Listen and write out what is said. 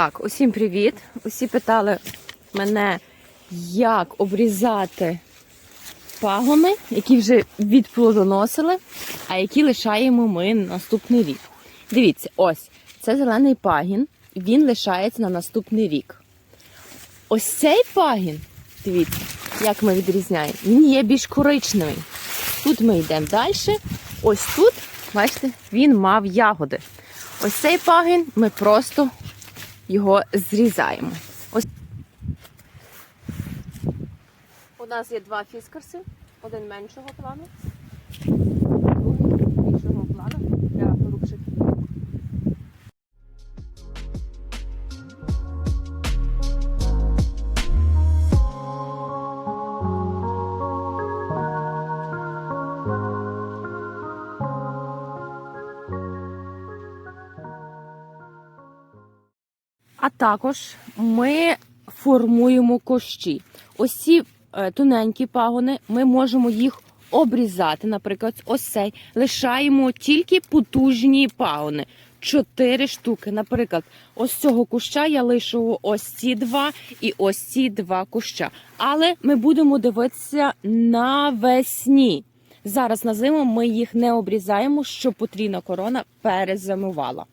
Так, усім привіт. Усі питали мене, як обрізати пагони, які вже відплодоносили, а які лишаємо ми на наступний рік. Дивіться, ось це зелений пагін, він лишається на наступний рік. Ось цей пагін, дивіться, як ми відрізняємо, він є більш коричневий. Тут ми йдемо далі. Ось тут, бачите, він мав ягоди. Ось цей пагін ми просто його зрізаємо. Ось у нас є два фіскарси, один меншого плану, А також ми формуємо кощі. Ось ці е, тоненькі пагони, ми можемо їх обрізати. Наприклад, ось цей лишаємо тільки потужні пагони. Чотири штуки. Наприклад, ось цього куща я лишу ось ці два і ось ці два куща. Але ми будемо дивитися навесні. Зараз на зиму ми їх не обрізаємо, щоб потрійна корона перезимувала.